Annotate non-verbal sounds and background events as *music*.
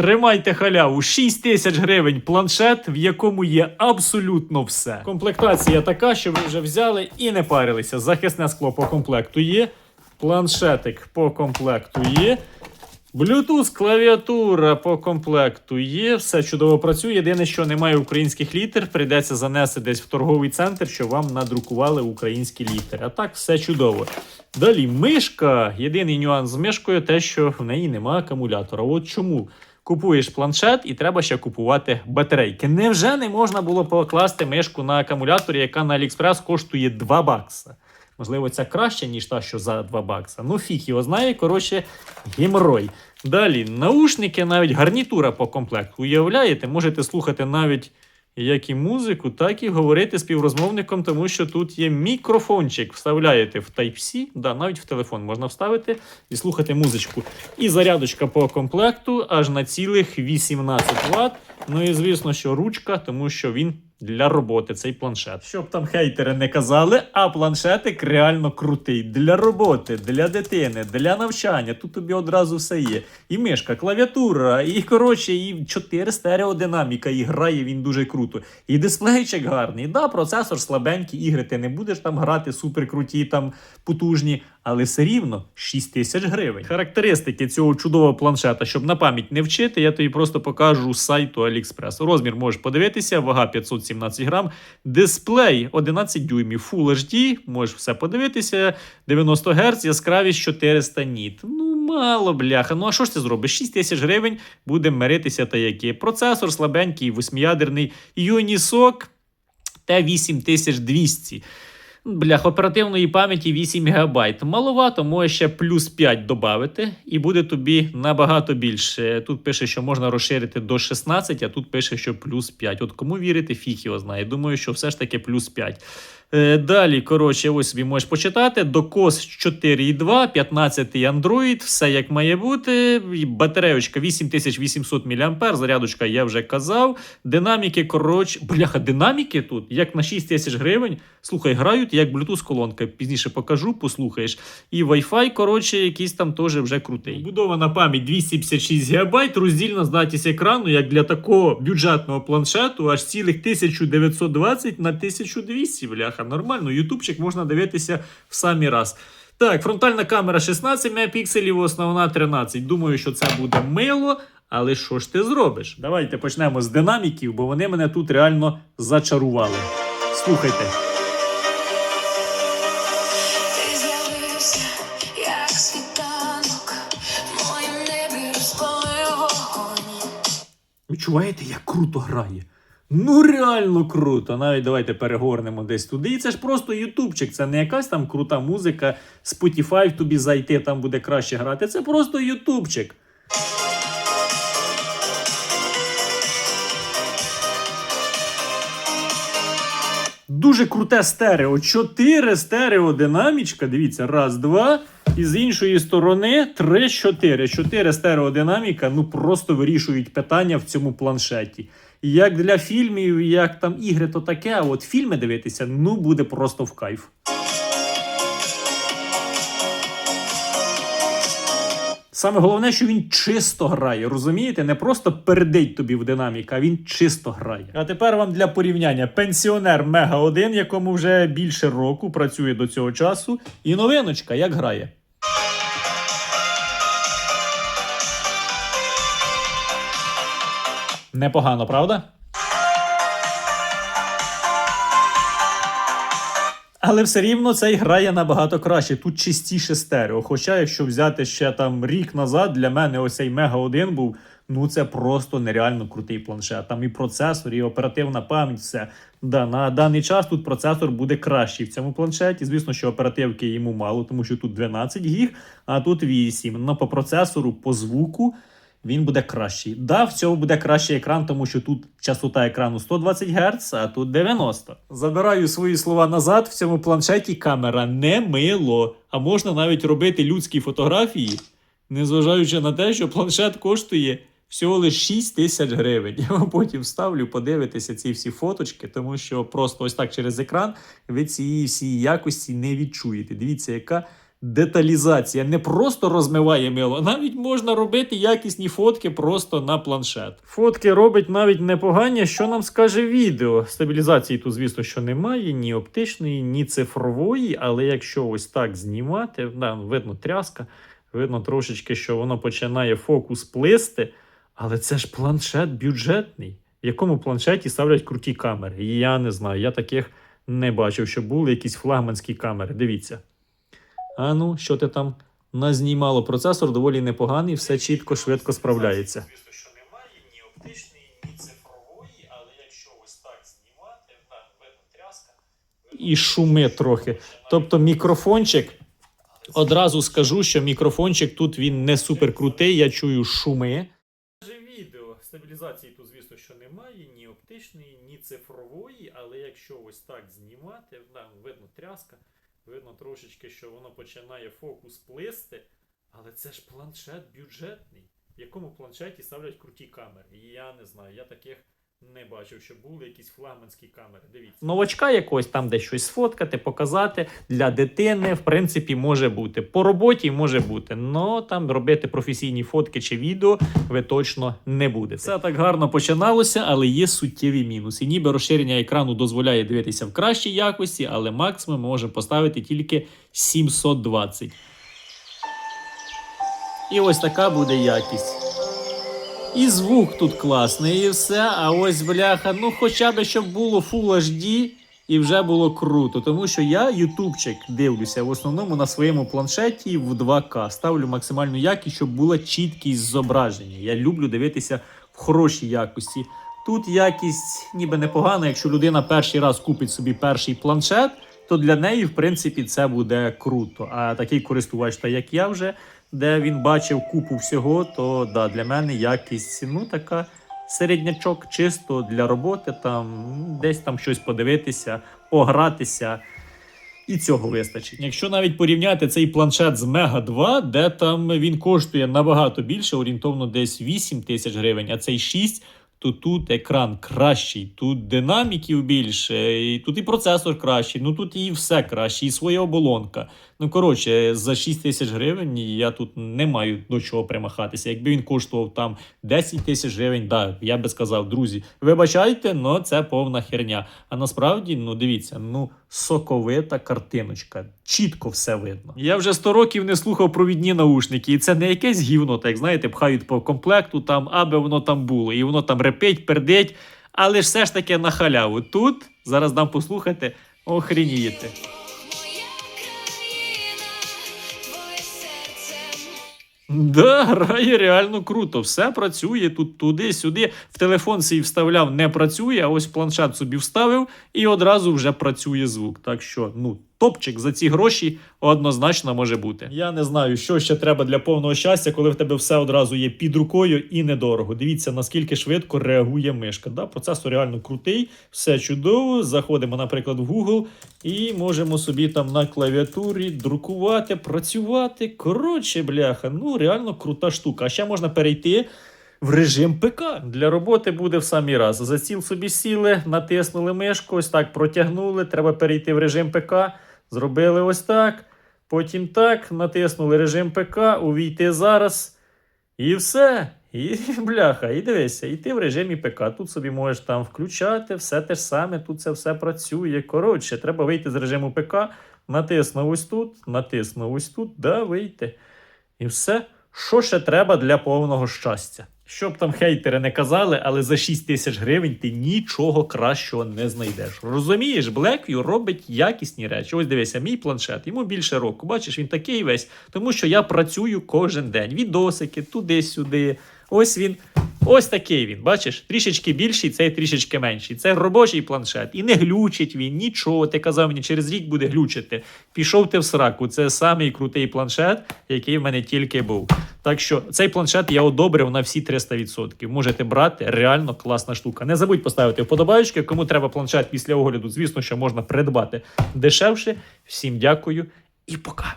Тримайте халяву 6 тисяч гривень планшет, в якому є абсолютно все. Комплектація така, що ви вже взяли і не парилися. Захисне скло по комплекту є. Планшетик по комплекту є. Bluetooth клавіатура по комплекту є, все чудово працює. Єдине, що немає українських літер, прийдеться занести десь в торговий центр, щоб вам надрукували українські літери. А так все чудово. Далі мишка. Єдиний нюанс з мишкою те, що в неї немає акумулятора. От чому? Купуєш планшет і треба ще купувати батарейки. Невже не можна було покласти мишку на акумуляторі, яка на Aliexpress коштує 2 бакса? Можливо, ця краще, ніж та, що за 2 бакса. Ну, фіг його знає, коротше, геморой. Далі, наушники, навіть гарнітура по комплекту. Уявляєте, можете слухати навіть як і музику, так і говорити співрозмовником, тому що тут є мікрофончик. Вставляєте в Type-C, да, навіть в телефон можна вставити і слухати музичку. І зарядочка по комплекту аж на цілих 18 Вт. Ну і звісно, що ручка, тому що він для роботи цей планшет. Щоб там хейтери не казали, а планшетик реально крутий. Для роботи, для дитини, для навчання. Тут тобі одразу все є. І мишка, клавіатура, і коротше, і 4 стереодинаміка, і грає він дуже круто. І дисплейчик гарний. Да, процесор слабенький, ігри ти не будеш там грати суперкруті, там потужні. Але все рівно 6 тисяч гривень. Характеристики цього чудового планшета, щоб на пам'ять не вчити, я тобі просто покажу з сайту AliExpress. Розмір можеш подивитися, вага 517 грам, дисплей 11 дюймів, Full HD, можеш все подивитися, 90 Гц, яскравість 400 ніт. Ну, мало бляха. Ну а що ж ти зробиш? 6 тисяч гривень буде миритися та які. Процесор слабенький, восьмиядерний Unisoc T8200. Блях, оперативної пам'яті 8 ГБ. Маловато, може ще плюс 5 додати, і буде тобі набагато більше. Тут пише, що можна розширити до 16, а тут пише, що плюс 5. От кому вірити, фіг його знає. Думаю, що все ж таки плюс 5. Е, далі, коротше, ось собі можеш почитати. DOCOS 4.2, 15 Android, все як має бути. Батареючка 8800 мАh, зарядочка я вже казав. Динаміки, коротше, бляха, динаміки тут, як на 6 тисяч гривень. Слухай, грають як Bluetooth колонка. Пізніше покажу, послухаєш. І Wi-Fi, коротше, якийсь там теж вже крутий. Будована пам'ять 256 ГБ, роздільна здатність екрану, як для такого бюджетного планшету, аж цілих 1920 на 1200, бляха. Нормально, ютубчик можна дивитися в самий раз. Так, фронтальна камера 16 мегапікселів, основна 13. Думаю, що це буде мило. Але що ж ти зробиш? Давайте почнемо з динаміків, бо вони мене тут реально зачарували. Слухайте. Відчуваєте, як круто грає? Ну реально круто. Навіть давайте перегорнемо десь туди. І це ж просто ютубчик. Це не якась там крута музика. Spotify тобі зайти, там буде краще грати. Це просто ютубчик. Дуже круте стерео. Чотири стереодинамічка. Дивіться, раз, два. І з іншої сторони три, чотири. Чотири стереодинаміка ну просто вирішують питання в цьому планшеті. Як для фільмів, як там ігри, то таке. А от фільми дивитися, ну буде просто в кайф. Саме головне, що він чисто грає, розумієте? Не просто передить тобі в динаміка, а він чисто грає. А тепер вам для порівняння пенсіонер Мега 1, якому вже більше року працює до цього часу, і новиночка, як грає. Непогано, правда? Але все рівно цей грає набагато краще. Тут чистіше стерео. Хоча, якщо взяти ще там рік назад, для мене ось цей Мега 1 був. Ну це просто нереально крутий планшет. Там і процесор, і оперативна пам'ять, все. Да, на даний час тут процесор буде кращий в цьому планшеті. Звісно, що оперативки йому мало, тому що тут 12 гіг, а тут 8. Но по процесору, по звуку. Він буде кращий. Да, в цьому буде кращий екран, тому що тут частота екрану 120 Гц, а тут 90. Забираю свої слова назад. В цьому планшеті камера не мило, а можна навіть робити людські фотографії, незважаючи на те, що планшет коштує всього лише 6 тисяч гривень. *laughs* Я потім ставлю подивитися ці всі фоточки, тому що просто ось так через екран ви цієї всієї якості не відчуєте. Дивіться, яка деталізація. Не просто розмиває мило, навіть можна робити якісні фотки просто на планшет. Фотки робить навіть непогані, що нам скаже відео. Стабілізації тут, звісно, що немає, ні оптичної, ні цифрової, але якщо ось так знімати, да, видно тряска, видно трошечки, що воно починає фокус плисти. Але це ж планшет бюджетний. В якому планшеті ставлять круті камери? Я не знаю, я таких не бачив, що були якісь флагманські камери. Дивіться. А ну, що ти там назнімало? Процесор доволі непоганий, все чітко, швидко справляється. Звісно, що немає ні оптичної, ні цифрової, але якщо ось так знімати, видно тряска. І шуми трохи. Тобто мікрофончик. Одразу скажу, що мікрофончик тут він не супер крутий, я чую шуми. Відео стабілізації тут, звісно, що немає, ні оптичної, ні цифрової, але якщо ось так знімати, видно тряска, видно трошечки, що воно починає фокус плисти, але це ж планшет бюджетний. В якому планшеті ставлять круті камери? І Я не знаю, я таких не бачив, що були якісь флагманські камери. Дивіться. Новачка якогось там десь щось сфоткати, показати для дитини, в принципі, може бути. По роботі може бути, але там робити професійні фотки чи відео ви точно не будете. Все так гарно починалося, але є суттєві мінуси. Ніби розширення екрану дозволяє дивитися в кращій якості, але максимум ми можемо поставити тільки 720. І ось така буде якість. І звук тут класний, і все. А ось бляха, ну хоча б щоб було Full HD і вже було круто. Тому що я ютубчик дивлюся в основному на своєму планшеті в 2К. Ставлю максимальну якість, щоб була чіткість зображення. Я люблю дивитися в хорошій якості. Тут якість ніби непогана. Якщо людина перший раз купить собі перший планшет, то для неї, в принципі, це буде круто. А такий користувач, та як я вже, де він бачив купу всього, то да, для мене якість ну така середнячок, чисто для роботи, там десь там щось подивитися, погратися. І цього вистачить. Якщо навіть порівняти цей планшет з Мега 2, де там він коштує набагато більше, орієнтовно десь 8 тисяч гривень, а цей 6, то тут екран кращий, тут динаміків більше, і тут і процесор кращий, ну тут і все краще, і своя оболонка. Ну коротше, за 6 тисяч гривень я тут не маю до чого примахатися. Якби він коштував там 10 тисяч гривень, да, я би сказав, друзі, вибачайте, но це повна херня. А насправді, ну дивіться, ну соковита картиночка, чітко все видно. Я вже 100 років не слухав провідні наушники, і це не якесь гівно, так знаєте, пхають по комплекту, там, аби воно там було, і воно там репить, пердить, але ж все ж таки на халяву. Тут зараз дам послухати, серце. Да, грає реально круто. Все працює тут туди-сюди. В телефон свій вставляв, не працює, а ось планшет собі вставив і одразу вже працює звук. Так що, ну, топчик за ці гроші однозначно може бути. Я не знаю, що ще треба для повного щастя, коли в тебе все одразу є під рукою і недорого. Дивіться, наскільки швидко реагує мишка. Да? Процесор реально крутий, все чудово. Заходимо, наприклад, в Google і можемо собі там на клавіатурі друкувати, працювати. Коротше, бляха, ну реально крута штука. А ще можна перейти. В режим ПК для роботи буде в самий раз. За стіл собі сіли, натиснули мишку, ось так протягнули. Треба перейти в режим ПК. Зробили ось так. Потім так, натиснули режим ПК, увійти зараз. І все. І *laughs* бляха, і дивися, і ти в режимі ПК. Тут собі можеш там включати, все те ж саме, тут це все працює. Коротше, треба вийти з режиму ПК, натиснув ось тут, натиснув ось тут, да, вийти. І все. Що ще треба для повного щастя? Щоб там хейтери не казали, але за 6 тисяч гривень ти нічого кращого не знайдеш. Розумієш, Blackview робить якісні речі. Ось дивися, мій планшет, йому більше року. Бачиш, він такий весь, тому що я працюю кожен день. Відосики, туди-сюди. Ось він. Ось такий він, бачиш, трішечки більший, цей трішечки менший. Це робочий планшет. І не глючить він, нічого. Ти казав мені, через рік буде глючити. Пішов ти в сраку. Це самий крутий планшет, який в мене тільки був. Так що цей планшет я одобрив на всі 300%. Можете брати, реально класна штука. Не забудь поставити вподобайки. Кому треба планшет після огляду, звісно, що можна придбати дешевше. Всім дякую і пока.